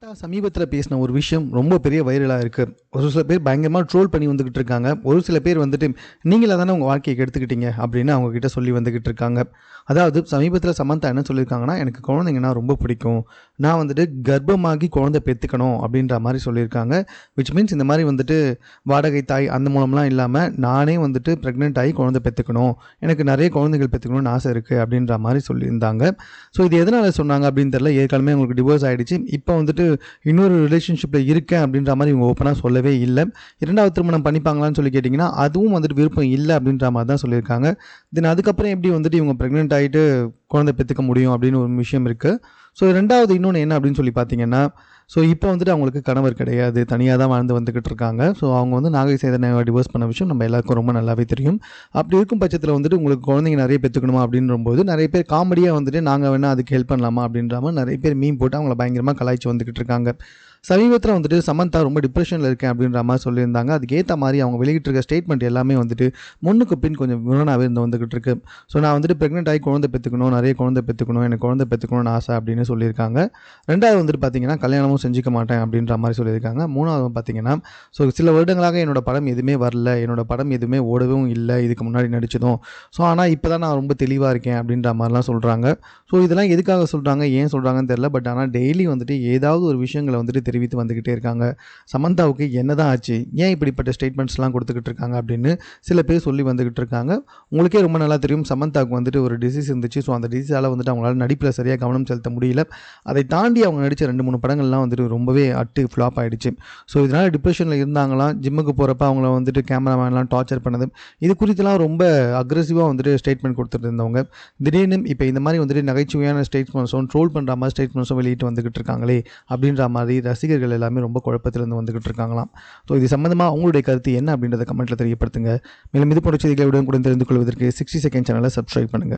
ரீசெண்டாக சமீபத்தில் பேசின ஒரு விஷயம் ரொம்ப பெரிய வைரலாக இருக்குது ஒரு சில பேர் பயங்கரமாக ட்ரோல் பண்ணி வந்துக்கிட்டு இருக்காங்க. ஒரு சில பேர் வந்துட்டு நீங்களா தானே உங்கள் வாழ்க்கையை எடுத்துக்கிட்டீங்க அப்படின்னு அவங்கக்கிட்ட சொல்லி வந்துக்கிட்டு இருக்காங்க. அதாவது சமீபத்தில் சமந்தா என்ன சொல்லியிருக்காங்கன்னா எனக்கு குழந்தைங்கன்னா ரொம்ப பிடிக்கும். நான் வந்துட்டு கர்ப்பமாகி குழந்தை பெற்றுக்கணும் அப்படின்ற மாதிரி சொல்லியிருக்காங்க. விச் மீன்ஸ் இந்த மாதிரி வந்துட்டு வாடகை தாய் அந்த மூலம்லாம் இல்லாமல் நானே வந்துட்டு ப்ரெக்னென்ட் ஆகி குழந்தை பெற்றுக்கணும் எனக்கு நிறைய குழந்தைகள் பெற்றுக்கணும்னு ஆசை இருக்குது அப்படின்ற மாதிரி சொல்லியிருந்தாங்க. ஸோ இது எதனால் சொன்னாங்க அப்படின்னு தெரியல. ஏற்கனவே உங்களுக்கு டிவோர்ஸ் ஆகிடுச்சு இப்போ வந்துட்டு இன்னொரு ரிலேஷன்ஷிப்பில் இருக்கேன் அப்படின்ற மாதிரி இவங்க ஓப்பனாக சொல்லவே இல்லை. இரண்டாவது திருமணம் பண்ணிப்பாங்களான்னு சொல்லி கேட்டிங்கன்னா அதுவும் வந்துட்டு விருப்பம் இல்லை அப்படின்ற மாதிரி தான் சொல்லியிருக்காங்க. தென் அதுக்கப்புறம் எப்படி வந்துட்டு இவங்க ப்ரெக்னென்ட் ஆகிட்டு குழந்தை பெற்றுக்க முடியும் அப்படின்னு ஒரு விஷயம் இருக்குது ஸோ ரெண்டாவது இன்னொன்று என்ன அப்படின்னு சொல்லி பார்த்தீங்கன்னா ஸோ இப்போ வந்துட்டு அவங்களுக்கு கணவர் கிடையாது. தனியாக தான் வாழ்ந்து வந்துக்கிட்டு இருக்காங்க. ஸோ அவங்க வந்து நாகை சேதனை டிவோர்ஸ் பண்ண விஷயம் நம்ம எல்லாருக்கும் ரொம்ப நல்லாவே தெரியும். அப்படி இருக்கும் பட்சத்தில் வந்துட்டு உங்களுக்கு குழந்தைங்க நிறைய பெற்றுக்கணுமா அப்படின்றபோது நிறைய பேர் காமெடியாக வந்துட்டு நாங்கள் வேணால் அதுக்கு ஹெல்ப் பண்ணலாமா அப்படின்ற மாதிரி நிறைய பேர் மீன் போட்டு அவங்கள பயங்கரமாக கலாய்ச்சி வந்துக்கிட்டு இருக்காங்க. சமீபத்தில் வந்துட்டு சமந்தா ரொம்ப டிப்ரெஷனில் இருக்கேன் அப்படின்ற மாதிரி சொல்லியிருந்தாங்க. அதுக்கேற்ற மாதிரி அவங்க வெளியிட்டிருக்க ஸ்டேட்மெண்ட் எல்லாமே வந்துட்டு முன்னுக்கு பின் கொஞ்சம் முரணாகவே இருந்து வந்துக்கிட்டு இருக்கு. ஸோ நான் வந்துட்டு ப்ரெக்னென்ட் ஆகி குழந்தை பெற்றுக்கணும் நிறைய குழந்தை பெற்றுக்கணும் எனக்கு குழந்தை பெற்றுக்கணும்னு ஆசை அப்படின்னு சொல்லியிருக்காங்க. ரெண்டாவது வந்துட்டு பார்த்தீங்கன்னா கல்யாணமும் செஞ்சுக்க மாட்டேன் அப்படின்ற மாதிரி சொல்லியிருக்காங்க. மூணாவது பார்த்தீங்கன்னா ஸோ சில வருடங்களாக என்னோடய படம் எதுவுமே வரல என்னோடய படம் எதுவுமே ஓடவும் இல்லை இதுக்கு முன்னாடி நடிச்சதும். ஸோ ஆனால் இப்போ தான் நான் ரொம்ப தெளிவாக இருக்கேன் அப்படின்ற மாதிரிலாம் சொல்கிறாங்க ஸோ இதெல்லாம் எதுக்காக சொல்கிறாங்க ஏன் சொல்கிறாங்கன்னு தெரில பட் ஆனால் டெய்லி வந்துட்டு ஏதாவது ஒரு விஷயங்களை வந்துட்டு தெரிவித்து வந்துக்கிட்டே இருக்காங்க. சமந்தாவுக்கு என்னதான் ஆச்சு ஏன் இப்படிப்பட்ட ஸ்டேட்மெண்ட்ஸ்லாம் கொடுத்துக்கிட்டு இருக்காங்க அப்படின்னு சில பேர் சொல்லி வந்துக்கிட்டு இருக்காங்க. உங்களுக்கே ரொம்ப நல்லா தெரியும் சமந்தாவுக்கு வந்துட்டு ஒரு டிசீஸ் இருந்துச்சு. ஸோ அந்த டிசீஸால் வந்துட்டு அவங்களால நடிப்பில் சரியாக கவனம் செலுத்த முடியல. அதை தாண்டி அவங்க நடித்த ரெண்டு மூணு படங்கள்லாம் வந்துட்டு ரொம்பவே அட்டு ஃப்ளாப் ஆகிடுச்சு ஸோ இதனால் டிப்ரெஷனில் இருந்தாங்களாம். ஜிம்முக்கு போகிறப்ப அவங்கள வந்துட்டு கேமராமேன்லாம் டார்ச்சர் பண்ணது. இது குறித்துலாம் ரொம்ப அக்ரெசிவாக வந்துட்டு ஸ்டேட்மெண்ட் கொடுத்துட்டு இருந்தவங்க திடீர்னு இப்போ இந்த மாதிரி வந்துட்டு நகைச்சுவையான ஸ்டேட்மெண்ட்ஸும் ட்ரோல் பண்ணுற மாதிரி ஸ்டேட்மெண்ட்ஸும் வெளியிட்டு வந்துக்கிட்டு இருக்காங்களே அப்படின்ற மாதிரி ரசிகர்கள் எல்லாமே ரொம்ப குழப்பத்திலிருந்து வந்துக்கிட்டு இருக்காங்களாம். ஸோ இது சம்மந்தமாக அவங்களுடைய கருத்து என்ன அப்படின்றத கமெண்ட்டில் தெரியப்படுத்துங்க. மேலும் இது போன்ற செய்திகளை உடனுக்குடன் தெரிந்து கொள்வதற்கு சிக்ஸ்டி செகண்ட் சேனலை சப்ஸ்கிரைப் பண்ணுங்கள்